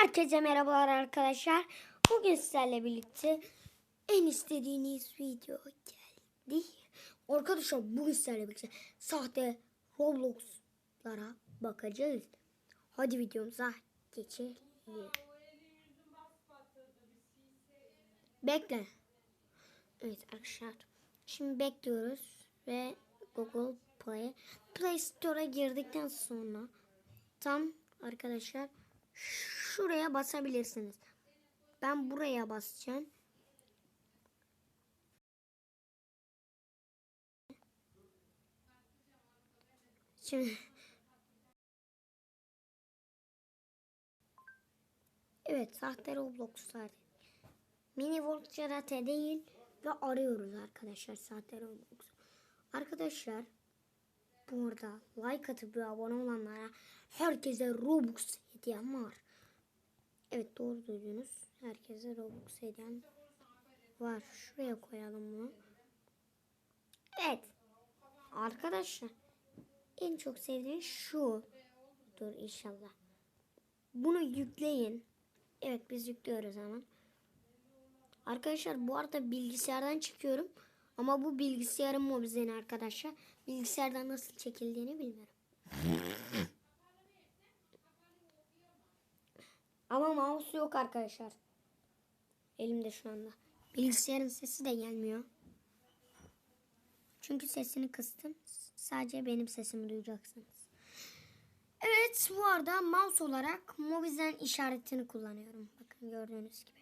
Herkese merhabalar arkadaşlar. Bugün sizlerle birlikte en istediğiniz video geldi. Arkadaşlar bugün sizlerle birlikte sahte Roblox'lara bakacağız. Hadi videomuza geçelim. Bekle. Evet arkadaşlar. Şimdi bekliyoruz ve Google Play Play Store'a girdikten sonra tam arkadaşlar şuraya basabilirsiniz. Ben buraya basacağım. Şimdi Evet, sahte Roblox'lar. Mini World Karate değil ve arıyoruz arkadaşlar sahte Roblox. Arkadaşlar bu arada like atıp ve abone olanlara herkese Robux hediyem var. Evet doğru duydunuz. Herkese Robux hediyem var. Şuraya koyalım bunu. Evet. Arkadaşlar en çok sevdiğim şu. Dur inşallah. Bunu yükleyin. Evet biz yüklüyoruz hemen. Arkadaşlar bu arada bilgisayardan çıkıyorum. Ama bu bilgisayarın mobizeni arkadaşlar. Bilgisayardan nasıl çekildiğini bilmiyorum. Ama mouse yok arkadaşlar. Elimde şu anda. Bilgisayarın sesi de gelmiyor. Çünkü sesini kıstım. Sadece benim sesimi duyacaksınız. Evet bu arada mouse olarak Mobizen işaretini kullanıyorum. Bakın gördüğünüz gibi.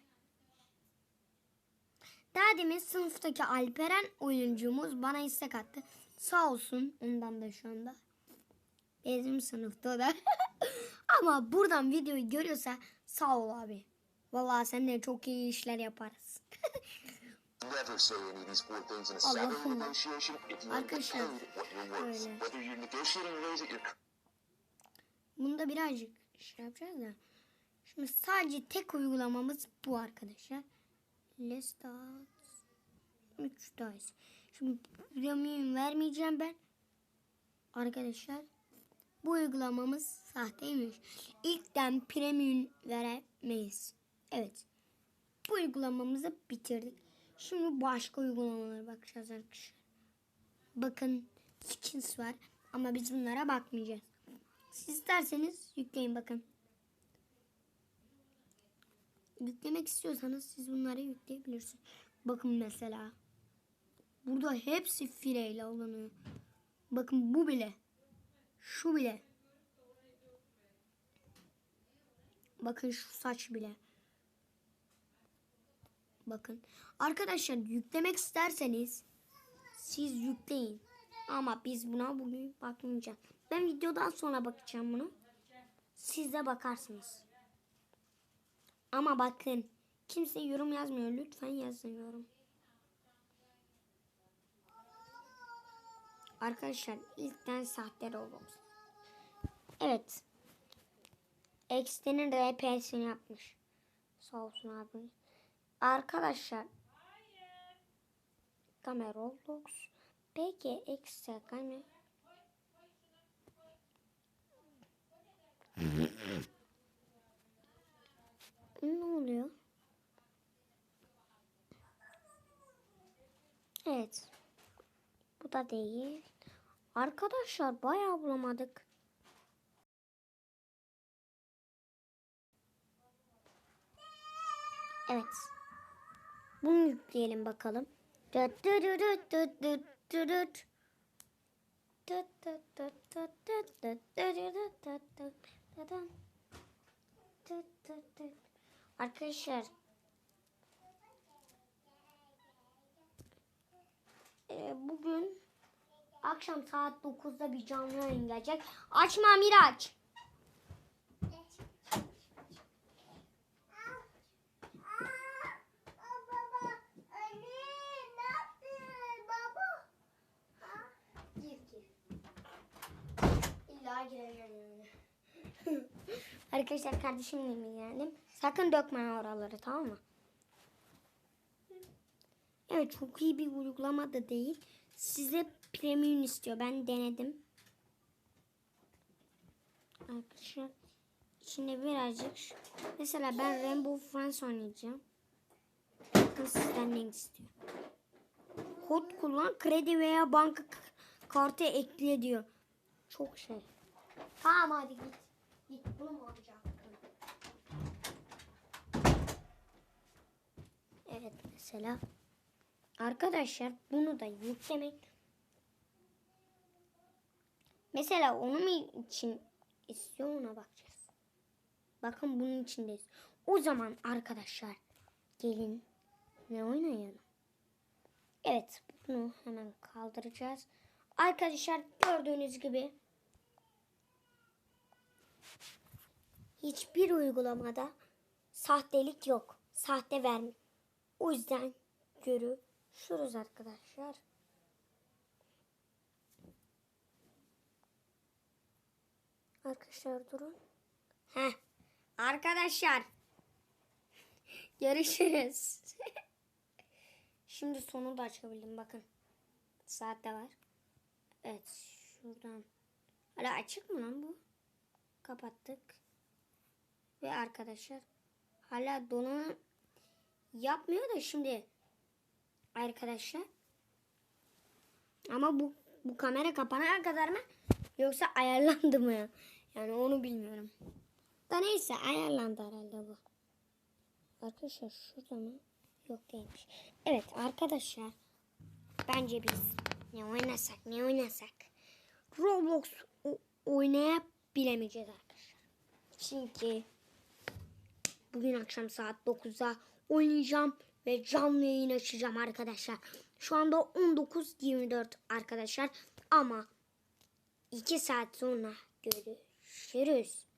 Daha demin sınıftaki Alperen oyuncumuz bana istek attı. Sağ olsun ondan da şu anda. Bizim sınıfta da. Ama buradan videoyu görüyorsa sağ ol abi. Vallahi seninle çok iyi işler yaparız. Allah'ım. Arkadaşlar, öyle. Bunda birazcık şey yapacağız da. Şimdi sadece tek uygulamamız bu arkadaşlar. Let's start. 3 dice. Şimdi premium vermeyeceğim ben. Arkadaşlar bu uygulamamız sahteymiş. İlkten premium veremeyiz. Evet. Bu uygulamamızı bitirdik. Şimdi başka uygulamalara bakacağız arkadaşlar. Bakın skins var ama biz bunlara bakmayacağız. Siz isterseniz yükleyin bakın. Yüklemek istiyorsanız siz bunları yükleyebilirsiniz. Bakın mesela. Burada hepsi fileyle alınıyor. Bakın bu bile. Şu bile. Bakın şu saç bile. Bakın. Arkadaşlar yüklemek isterseniz siz yükleyin. Ama biz buna bugün bakmayacağız. Ben videodan sonra bakacağım bunu. Siz de bakarsınız. Ama bakın. Kimse yorum yazmıyor. Lütfen yazın yorum. Arkadaşlar ilkten sahte Roblox. Evet. X'tenin RP'sini yapmış. Sağ olsun abi. Arkadaşlar. Kamera Roblox. Peki X'e kamera. Da değil. Arkadaşlar bayağı bulamadık. Evet. Bunu yükleyelim bakalım. Arkadaşlar akşam saat 9'da bir canlı yayın gelecek. Açma Miraç. Arkadaşlar kardeşimle mi geldim? Sakın dökme oraları tamam mı? Evet çok iyi bir uygulama da değil. Size premium istiyor. Ben denedim. Arkadaşlar Şimdi birazcık şu- mesela ben Rainbow Friends oynayacağım. Bakın sizden ne istiyor. Kod kullan kredi veya banka kartı ekle diyor. Çok şey. Tamam hadi git. Git bunu mu alacaksın? Evet mesela. Arkadaşlar bunu da yüklemek. Mesela onu mu için istiyor ona bakacağız. Bakın bunun içindeyiz. O zaman arkadaşlar gelin ne oynayalım. Evet bunu hemen kaldıracağız. Arkadaşlar gördüğünüz gibi hiçbir uygulamada sahtelik yok. Sahte verme. O yüzden görüşürüz arkadaşlar. Arkadaşlar durun. Heh. Arkadaşlar. Görüşürüz. Şimdi sonu da açabildim bakın. Saat de var. Evet şuradan. Hala açık mı lan bu? Kapattık. Ve arkadaşlar hala donanım yapmıyor da şimdi arkadaşlar. Ama bu bu kamera kapanana kadar mı yoksa ayarlandı mı? Yani onu bilmiyorum. Da neyse ayarlandı herhalde bu. Arkadaşlar şurada mı? Yok değilmiş. Evet arkadaşlar. Bence biz ne oynasak ne oynasak. Roblox oynayabilemeyeceğiz arkadaşlar. Çünkü bugün akşam saat 9'da oynayacağım ve canlı yayın açacağım arkadaşlar. Şu anda 19.24 arkadaşlar ama 2 saat sonra görüşürüz.